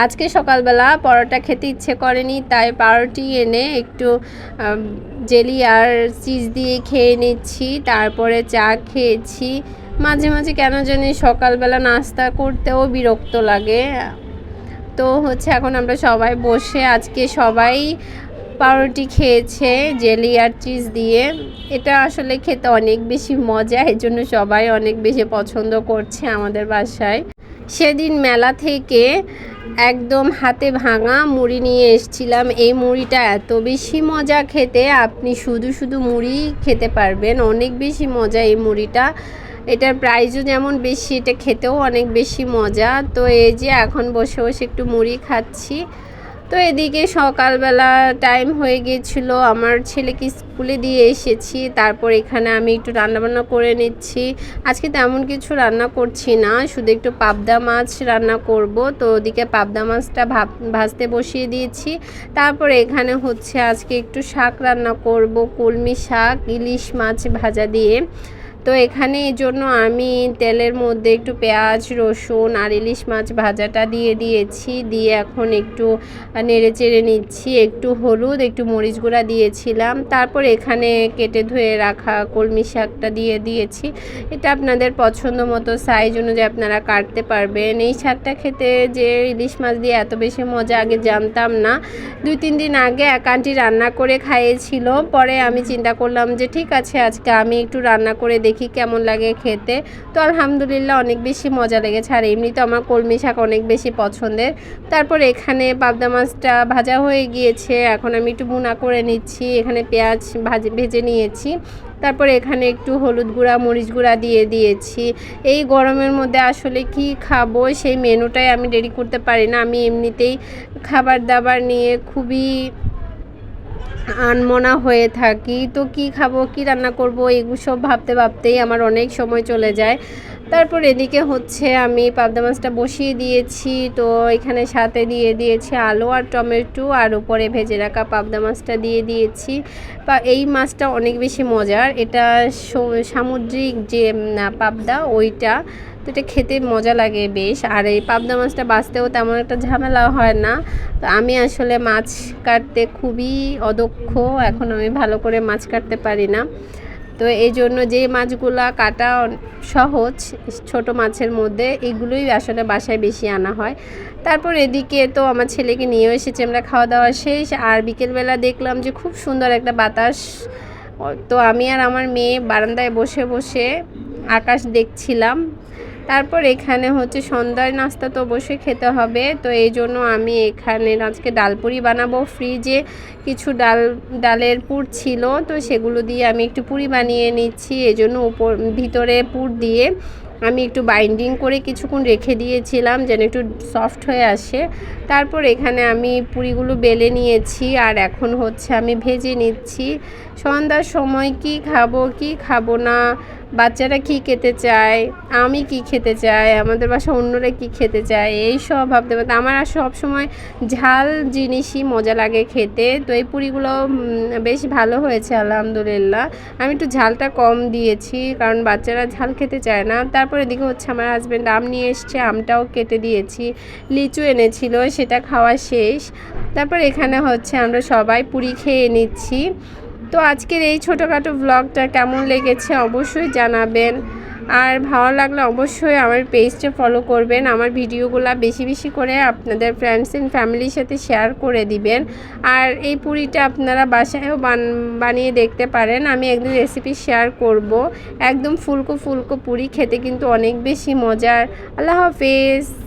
আজকে সকালবেলা পরোটা খেতে ইচ্ছে করেনি, তাই পাউরুটি এনে একটু জেলি আর চিজ দিয়ে খেয়ে নিচ্ছি, তারপরে চা খেয়েছি। মাঝে মাঝে কেন জানি সকালবেলা নাস্তা করতেও বিরক্ত লাগে। তো হচ্ছে এখন আমরা সবাই বসে আজকে সবাই পাউরুটি খেয়েছে, জেলি আর চিজ দিয়ে। এটা আসলে খেতে অনেক বেশি মজা এই জন্য সবাই অনেক বেশি পছন্দ করছে আমাদের বাসায়। সেদিন মেলা থেকে একদম হাতে ভাঙা মুড়ি নিয়ে এসছিলাম। এই মুড়িটা এত বেশি মজা খেতে, আপনি শুধু শুধু মুড়ি খেতে পারবেন, অনেক বেশি মজা এই মুড়িটা। এটার প্রাইজও যেমন বেশি, এটা খেতেও অনেক বেশি মজা। তো এই যে এখন বসে বসে একটু মুড়ি খাচ্ছি। তো এদিকে সকালবেলা টাইম হয়ে গিয়েছিল। আমার ছেলেকে স্কুলে দিয়ে এসেছি। তারপর এখানে আমি একটু রান্নাবান্না করে নিচ্ছি। আজকে তেমন কিছু রান্না করছি না, শুধু একটু পাবদা মাছ রান্না করব। তো ওদিকে পাবদা মাছটা ভাজতে বসিয়ে দিয়েছি। তারপর এখানে হচ্ছে আজকে একটু শাক রান্না করব, কলমি শাক, ইলিশ মাছ ভাজা দিয়ে। তো এখানে এই জন্য আমি তেলের মধ্যে একটু পেঁয়াজ, রসুন আর ইলিশ মাছ ভাজাটা দিয়ে দিয়েছি। দিয়ে এখন একটু নেড়ে চেড়ে নিচ্ছি। একটু হলুদ, একটু মরিচ গুঁড়া দিয়েছিলাম। তারপর এখানে কেটে ধুয়ে রাখা কলমি শাকটা দিয়ে দিয়েছি। এটা আপনাদের পছন্দ মতো সাইজ অনুযায়ী আপনারা কাটতে পারবেন। এই শাকটা খেতে যে ইলিশ মাছ দিয়ে এত বেশি মজা আগে জানতাম না। দুই, তিন দিন আগে এক আন্টি রান্না করে খাইয়েছিল। পরে আমি চিন্তা করলাম যে, ঠিক আছে, আজকে আমি একটু রান্না করে দেখি। কেমন লাগে খেতে। তো আলহামদুলিল্লাহ অনেক বেশি মজা লেগেছে। আর এমনি তো আমার কলমি শাক অনেক বেশি পছন্দের। তারপর এখানে পাবদা মাছটা ভাজা হয়ে গিয়েছে। এখন আমি একটু ভুনা করে নিচ্ছি। এখানে পেঁয়াজ ভাজে, ভেজে নিয়েছি। তারপর এখানে একটু হলুদ গুঁড়া, মরিচ গুঁড়া দিয়ে দিয়েছি। এই গরমের মধ্যে আসলে কি খাব? সেই মেনুটাই আমি রেডি করতে পারি না। আমি এমনিতেই খাবার দাবার নিয়ে খুবই আনমনা হয়ে থাকি। তো কি খাব, কি রান্না করব, এগুলো সব ভাবতে ভাবতেই আমার অনেক সময় চলে যায়। তারপর এদিকে হচ্ছে আমি পাবদা মাছটা বসিয়ে দিয়েছি। তো এখানে সাথে দিয়ে দিয়েছি আলু আর টমেটো আর উপরে ভেজে রাখা পাবদা মাছটা দিয়ে দিয়েছি। বা এই মাছটা অনেক বেশি মজার। এটা সামুদ্রিক যে পাবদা, ওইটা, তো এটা খেতে মজা লাগে বেশ। আর এই পাবদা মাছটা বাঁচতেও তেমন একটা ঝামেলা হয় না। তো আমি আসলে মাছ কাটতে খুবই অদক্ষ, এখন আমি ভালো করে মাছ কাটতে পারি না। তো এই জন্য যে মাছগুলা কাটা সহজ, ছোট মাছের মধ্যে, এগুলোই আসলে বাসায় বেশি আনা হয়। তারপর এদিকে তো আমার ছেলেকে নিয়েও এসেছি, আমরা খাওয়া দাওয়া শেষ। আর বিকেলবেলা দেখলাম যে খুব সুন্দর একটা বাতাস। তো আমি আর আমার মেয়ে বারান্দায় বসে বসে আকাশ দেখছিলাম। তারপর এখানে হচ্ছে সন্ধ্যার নাস্তা তো অবশ্যই খেতে হবে। তো এই জন্য আমি এখানে আজকে ডালপুরি বানাবো। ফ্রিজে কিছু ডাল, ডালের পুর ছিল, তো সেগুলো দিয়ে আমি একটু পুরি বানিয়ে নিচ্ছি। এই জন্য উপর, ভিতরে পুর দিয়ে আমি একটু বাইন্ডিং করে কিছুক্ষণ রেখে দিয়েছিলাম যেন একটু সফট হয়ে আসে। তারপর এখানে আমি পুরিগুলো বেলে নিয়েছি আর এখন হচ্ছে আমি ভেজে নিচ্ছি। সন্ধ্যার সময় কি খাব কি খাব না বাচ্চারা কি খেতে চায়, আমি কি খেতে চাই, আমাদের বাসা অন্যরা কি খেতে চায়, এই সব ভাবতে ভাবতে। আমার আর সব সময় ঝাল জিনিসই মজা লাগে খেতে। তো এই পুরিগুলো বেশ ভালো হয়েছে, আলহামদুলিল্লাহ। আমি একটু ঝালটা কম দিয়েছি, কারণ বাচ্চারা ঝাল খেতে চায় না। তারপরে এদিকে হচ্ছে আমার হাজব্যান্ড আম নিয়ে এসছে, আমটাও কেটে দিয়েছি, লিচু এনেছিল, সেটা খাওয়া শেষ। তারপর এখানে হচ্ছে আমরা সবাই পুরি খেয়ে নিচ্ছি। তো আজকের এই ছোটোখাটো ব্লগটা কেমন লেগেছে অবশ্যই জানাবেন। আর ভালো লাগলে অবশ্যই আমার পেজটা ফলো করবেন। আমার ভিডিওগুলো বেশি বেশি করে আপনাদের ফ্রেন্ডস অ্যান্ড ফ্যামিলির সাথে শেয়ার করে দিবেন। আর এই পুরিটা আপনারা বাসায়ও বান, বানিয়ে দেখতে পারেন। আমি একদিন রেসিপি শেয়ার করব। একদম ফুলকো ফুলকো পুরি, খেতে কিন্তু অনেক বেশি মজার। আল্লাহ হাফেজ।